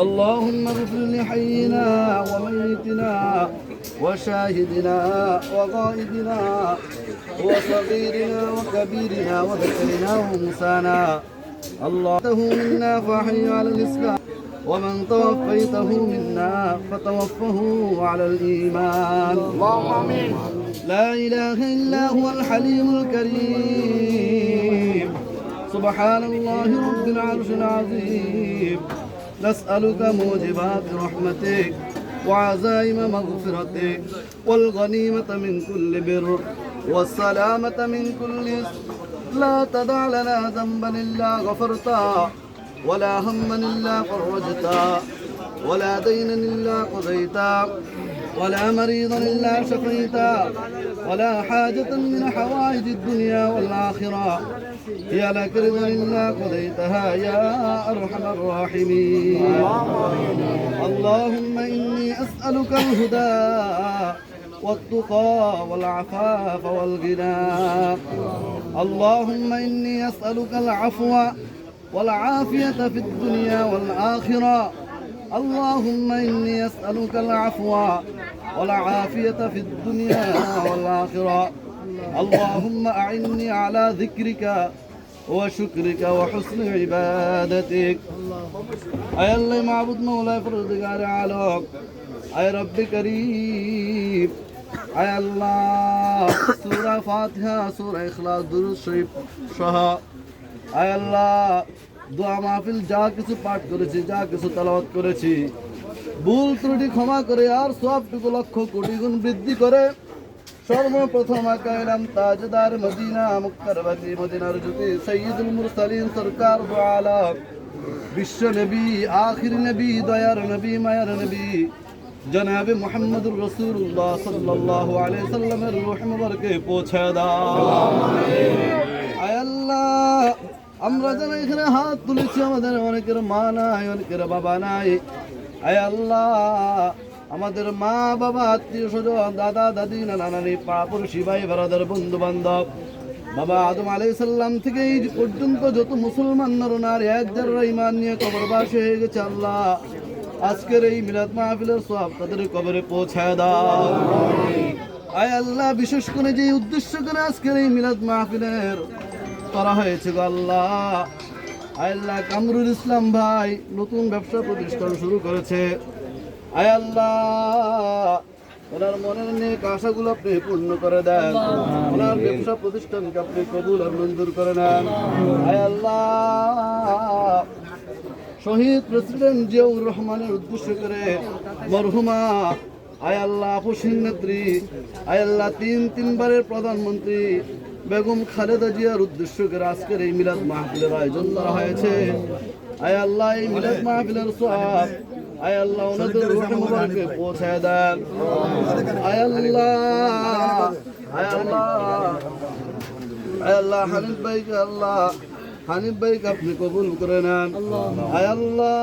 اللهم اغفر لحينا وميتنا وشاهدنا وغائبنا وصغيرنا وكبيرنا وذكرنا وانثانا الله منا فاحي على الإسلام ومن توفيته منا فتوفه على الإيمان. اللهم آمين. لا إله إلا هو الحليم الكريم. سبحان الله رب العرش العظيم نسألك موجبات رحمتك وعزائم مغفرتك والغنيمة من كل بر والسلامة من كل إثم. لا تدع لنا ذنبا إلا غفرته ولا هما إلا فرجته ولا دينا إلا قضيته ولا مريضا إلا شفيته ولا حاجة من حوائج الدنيا والآخرة هي لك رضا إلا قضيتها يا أرحم الراحمين. اللهم إني أسألك الهدى والتقى والعفاف والغنى. اللهم إني أسألك العفو والعافية في الدنيا والآخرة. اللهم إني أسألك العفو والعافية في الدنيا والآخرة. اللهم أعني على ذكرك وشكرك وحسن عبادتك أي الله معبود مولاي فرزقار عالم أي رب كريم أي الله سورة فاتحة سورة إخلاص درود شريف সহ আয় আল্লাহ দোয়া মাহফিল যা কিছু পাঠ করেছি যা কিছু তালাবাত করেছি ভুল ত্রুটি ক্ষমা করে আর সবটুকু লক্ষ কোটি গুণ বৃদ্ধি করে সর্বপ্রথম আকাইলাম তাজদার মদিনা মুক্তারবাদী মদিনার জ্যোতি সৈয়দুল মুরসালিন সরকার আলম বিশ্ব নবী, আখির নবী, দয়ার নবী, মায়ার নবী। জনাব মোহাম্মদুর রসুল্লাহ সাল্লাল্লাহু আলাইহি সাল্লামের রূহ মুবারকে পৌঁছে দাও। আল্লাহ, আমরা যারা এখানে হাত তুলেছি, আমাদের অনেকের মা নাই, অনেকের বাবা নাই। আয় আল্লাহ আমাদের মা বাবা, আত্মীয় স্বজন, দাদা, দাদি, নানা, নানি পাড়াপড়শি ভাই বেড়াদের বন্ধু বান্ধব বাবা আদম আলাই সাল্লাম থেকে এই পর্যন্ত যত মুসলমান নর, নারী, এক যারা ইমান নিয়ে কবরবাসী হয়ে গেছে আল্লাহ, আজকের এই মিলাদ মাহফিলের সব তাদের কবরে পৌঁছায় দাও। আয় আল্লাহ, বিশেষ করে যে উদ্দেশ্য করে আজকের এই মিলাদ মাহফিলের করা হয়েছে গো আল্লাহ। আয় আল্লাহ, কামরুল ইসলাম ভাই নতুন ব্যবসা প্রতিষ্ঠান শুরু করেছে। আয় আল্লাহ। ওনার মনের নেক আশাগুলো আপনি পূর্ণ করে দেন। ওনার ব্যবসা প্রতিষ্ঠানকে আপনি কবুল আর মঞ্জুর করে নেন। আয় আল্লাহ। শহীদ প্রেসিডেন্ট জিয়াউর রহমানের উদ্দেশ্য করে মরহুমা আয় আল্লাহ নেত্রী আয় আল্লাহ তিন তিনবারের প্রধানমন্ত্রী বেগম খালেদা জিয়ার উদ্দেশ্য করে আজকের এই মিলাদ মাহফিলের আয়োজন করা হয়েছে। আয় আল্লাহ এই মিলাদ মাহফিলের সব আয় আল্লাহ ওনাদের রুহ মুবারকে পৌঁছায় দেন। আয় আল্লাহ আয় আল্লাহ। আয় আল্লাহ হানিফ ভাইকে আল্লাহ হানিফ ভাইকে আপনি কবুল করে নেন। আয় আল্লাহ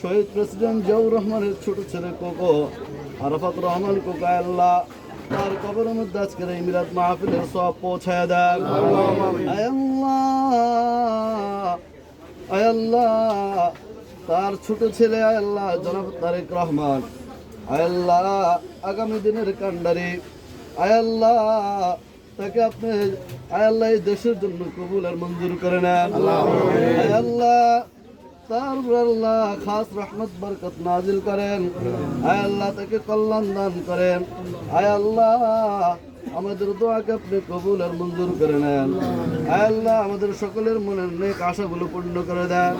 শহীদ প্রেসিডেন্ট জিয়াউর রহমানের ছোট ছেলে কোকো আরাফাত রহমান কোকো আয় আল্লাহ তার কবরের মধ্যে আজকের এই মিলাদ মাহফিলের সব পৌঁছায় দেন। আয় আল্লাহ। আয় তার ছোট ছেলে আয় আল্লাহ, জনাব তারেক রহমান। আয় আগামী দিনের কান্ডারি আয় আল্লাহ, তাকে আপনি আয় এই দেশের জন্য কবুল আর মঞ্জুর করে নেন। আয় আল্লাহ, তার আল্লাহ খাস রহমত, বরকত নাজিল করেন। আয় আল্লাহ, তাকে কল্যাণ দান করেন। আয় আল্লাহ আমাদের দোয়াকে আপনি কবুল আর মঞ্জুর করে নেন। আল্লাহ, আমাদের সকলের মনের নেক আশাগুলো পূর্ণ করে দেন।